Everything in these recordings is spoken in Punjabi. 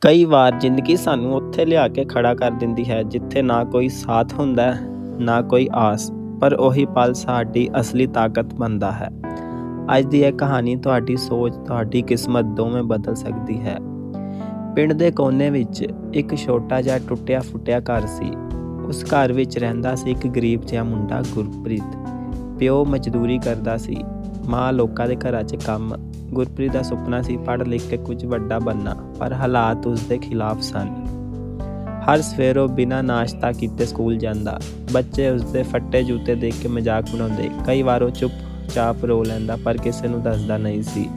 ਕਈ ਵਾਰ ਜ਼ਿੰਦਗੀ ਸਾਨੂੰ ਉੱਥੇ ਲਿਆ ਕੇ ਖੜਾ ਕਰ ਦਿੰਦੀ ਹੈ, ਜਿੱਥੇ ਨਾ ਕੋਈ ਸਾਥ ਹੁੰਦਾ ਨਾ ਕੋਈ ਆਸ, ਪਰ ਉਹੀ ਪਲ ਸਾਡੀ ਅਸਲੀ ਤਾਕਤ ਬਣਦਾ ਹੈ। ਅੱਜ ਦੀ ਇਹ ਕਹਾਣੀ ਤੁਹਾਡੀ ਸੋਚ, ਤੁਹਾਡੀ ਕਿਸਮਤ ਦੋਵੇਂ ਬਦਲ ਸਕਦੀ ਹੈ। ਪਿੰਡ ਦੇ ਕੋਨੇ ਵਿੱਚ ਇੱਕ ਛੋਟਾ ਜਿਹਾ ਟੁੱਟਿਆ ਫੁੱਟਿਆ ਘਰ ਸੀ। ਉਸ ਘਰ ਵਿੱਚ ਰਹਿੰਦਾ ਸੀ ਇੱਕ ਗਰੀਬ ਜਿਹਾ ਮੁੰਡਾ ਗੁਰਪ੍ਰੀਤ। ਪਿਓ ਮਜ਼ਦੂਰੀ ਕਰਦਾ ਸੀ। ਮਾਂ ਲੋਕਾਂ ਦੇ ਘਰਾਂ 'ਚ ਕੰਮ ਗੁਰਪ੍ਰੀਤ ਦਾ ਸੁਪਨਾ ਸੀ ਪੜ੍ਹ ਲਿਖ ਕੇ ਕੁਝ ਵੱਡਾ ਬਣਨਾ, ਪਰ ਹਾਲਾਤ ਉਸ ਦੇ ਖਿਲਾਫ ਸਨ। ਹਰ ਸਵੇਰ ਉਹ ਬਿਨਾਂ ਨਾਸ਼ਤਾ ਕੀਤੇ ਸਕੂਲ ਜਾਂਦਾ। ਬੱਚੇ ਉਸ ਦੇ ਫੱਟੇ ਜੂਤੇ ਦੇਖ ਕੇ ਮਜ਼ਾਕ ਬਣਾਉਂਦੇ। ਕਈ ਵਾਰ ਉਹ ਚੁੱਪ ਚਾਪ ਰੋ ਲੈਂਦਾ, ਪਰ ਕਿਸੇ ਨੂੰ ਦੱਸਦਾ ਨਹੀਂ ਸੀ।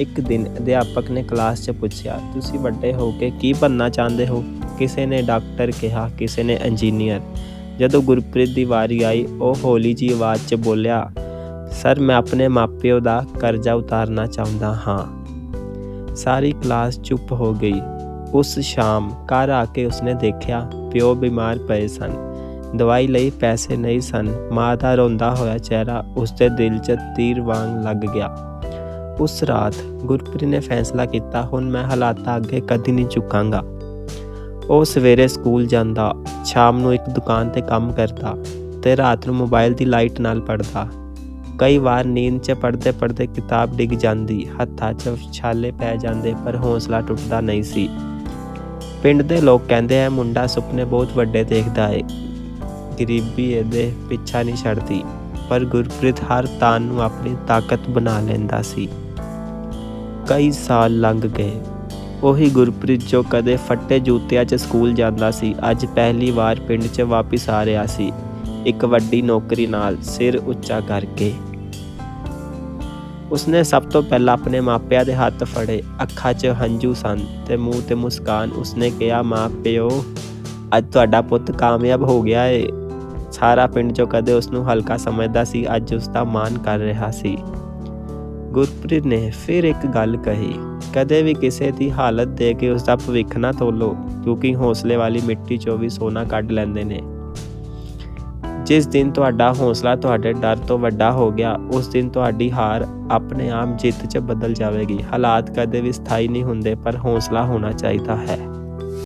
ਇੱਕ ਦਿਨ ਅਧਿਆਪਕ ਨੇ ਕਲਾਸ 'ਚ ਪੁੱਛਿਆ, ਤੁਸੀਂ ਵੱਡੇ ਹੋ ਕੇ ਕੀ ਬਣਨਾ ਚਾਹੁੰਦੇ ਹੋ? ਕਿਸੇ ਨੇ ਡਾਕਟਰ ਕਿਹਾ, ਕਿਸੇ ਨੇ ਇੰਜੀਨੀਅਰ। ਜਦੋਂ ਗੁਰਪ੍ਰੀਤ ਦੀ ਵਾਰੀ ਆਈ, ਉਹ ਹੌਲੀ ਜਿਹੀ ਆਵਾਜ਼ 'ਚ ਬੋਲਿਆ ਸਰ, ਮੈਂ ਆਪਣੇ ਮਾਪਿਓ ਦਾ ਕਰਜ਼ਾ ਉਤਾਰਨਾ ਚਾਹੁੰਦਾ ਹਾਂ। ਸਾਰੀ ਕਲਾਸ ਚੁੱਪ ਹੋ ਗਈ। ਉਸ ਸ਼ਾਮ ਘਰ ਆ ਕੇ ਉਸਨੇ ਦੇਖਿਆ ਪਿਓ ਬਿਮਾਰ ਪਏ ਸਨ। ਦਵਾਈ ਲਈ ਪੈਸੇ ਨਹੀਂ ਸਨ। ਮਾਂ ਦਾ ਰੋਂਦਾ ਹੋਇਆ ਚਿਹਰਾ ਉਸਦੇ ਦਿਲ 'ਚ ਤੀਰ ਵਾਂਗ ਲੱਗ ਗਿਆ। ਉਸ ਰਾਤ ਗੁਰਪ੍ਰੀਤ ਨੇ ਫੈਸਲਾ ਕੀਤਾ, ਹੁਣ ਮੈਂ ਹਾਲਾਤਾਂ ਅੱਗੇ ਕਦੀ ਨਹੀਂ ਝੁਕਾਂਗਾ। ਉਹ ਸਵੇਰੇ ਸਕੂਲ ਜਾਂਦਾ, ਸ਼ਾਮ ਨੂੰ ਇੱਕ ਦੁਕਾਨ ਤੇ ਕੰਮ ਕਰਦਾ ਤੇ ਰਾਤ ਨੂੰ ਮੋਬਾਈਲ ਦੀ ਲਾਈਟ ਨਾਲ ਪੜਦਾ ਕਈ ਵਾਰ ਨੀਂਦ 'ਚ ਪੜਦੇ ਪੜਦੇ ਕਿਤਾਬ ਡਿੱਗ ਜਾਂਦੀ, ਹੱਥਾਂ 'ਚ ਛਾਲੇ ਪੈ ਜਾਂਦੇ, ਪਰ ਹੌਸਲਾ ਟੁੱਟਦਾ ਨਹੀਂ ਸੀ। ਪਿੰਡ ਦੇ ਲੋਕ ਕਹਿੰਦੇ ਆ, ਮੁੰਡਾ ਸੁਪਨੇ ਬਹੁਤ ਵੱਡੇ ਦੇਖਦਾ ਏ, ਗਰੀਬੀ ਇਹਦੇ ਪਿੱਛਾ ਨਹੀਂ ਛੱਡਦੀ। ਪਰ ਗੁਰਪ੍ਰੀਤ ਹਰ ਤਾਨ ਨੂੰ ਆਪਣੀ ਤਾਕਤ ਬਣਾ ਲੈਂਦਾ ਸੀ। ਕਈ ਸਾਲ ਲੰਘ ਗਏ। ਉਹੀ ਗੁਰਪ੍ਰੀਤ ਜੋ ਕਦੇ ਫੱਟੇ ਜੂਤਿਆਂ 'ਚ ਸਕੂਲ ਜਾਂਦਾ ਸੀ, ਅੱਜ ਪਹਿਲੀ ਵਾਰ ਪਿੰਡ 'ਚ ਵਾਪਸ ਆ ਰਿਹਾ ਸੀ। ਇੱਕ ਵੱਡੀ ਨੌਕਰੀ ਨਾਲ ਸਿਰ ਉੱਚਾ ਕਰਕੇ। ਉਸਨੇ ਸਭ ਤੋਂ ਪਹਿਲਾਂ ਆਪਣੇ ਮਾਪਿਆਂ ਦੇ ਹੱਥ ਫੜੇ, ਅੱਖਾਂ 'ਚ ਹੰਝੂ ਸਨ ਤੇ ਮੂੰਹ ਤੇ ਮੁਸਕਾਨ। ਉਸਨੇ ਕਿਹਾ, ਮਾਂ, ਪਿਓ, ਅੱਜ ਤੁਹਾਡਾ ਪੁੱਤ ਕਾਮਯਾਬ ਹੋ ਗਿਆ ਏ। ਸਾਰਾ ਪਿੰਡ ਜੋ ਕਦੇ ਉਸ ਨੂੰ ਹਲਕਾ ਸਮਝਦਾ ਸੀ, ਅੱਜ ਉਸ ਦਾ ਮਾਣ ਕਰ ਰਿਹਾ ਸੀ। ਗੁਰਪ੍ਰੀਤ ਨੇ ਫਿਰ ਇੱਕ ਗੱਲ ਕਹੀ, ਕਦੇ ਵੀ ਕਿਸੇ ਦੀ ਹਾਲਤ ਦੇ ਕੇ ਉਸ ਦਾ ਭਵਿੱਖ ਨਾ ਤੋਲੋ, ਕਿਉਂਕਿ ਹੌਸਲੇ ਵਾਲੀ ਮਿੱਟੀ 'ਚੋਂ ਵੀ ਸੋਨਾ ਕੱਢ ਲੈਂਦੇ ਨੇ। ਜਿਸ ਦਿਨ ਤੁਹਾਡਾ ਹੌਸਲਾ ਤੁਹਾਡੇ ਡਰ ਤੋਂ ਵੱਡਾ ਹੋ ਗਿਆ, ਉਸ ਦਿਨ ਤੁਹਾਡੀ ਹਾਰ ਆਪਣੇ ਆਪ ਜਿੱਤ 'ਚ ਬਦਲ ਜਾਵੇਗੀ। ਹਾਲਾਤ ਕਦੇ ਵੀ ਸਥਾਈ ਨਹੀਂ ਹੁੰਦੇ, ਪਰ ਹੌਸਲਾ ਹੋਣਾ ਚਾਹੀਦਾ ਹੈ।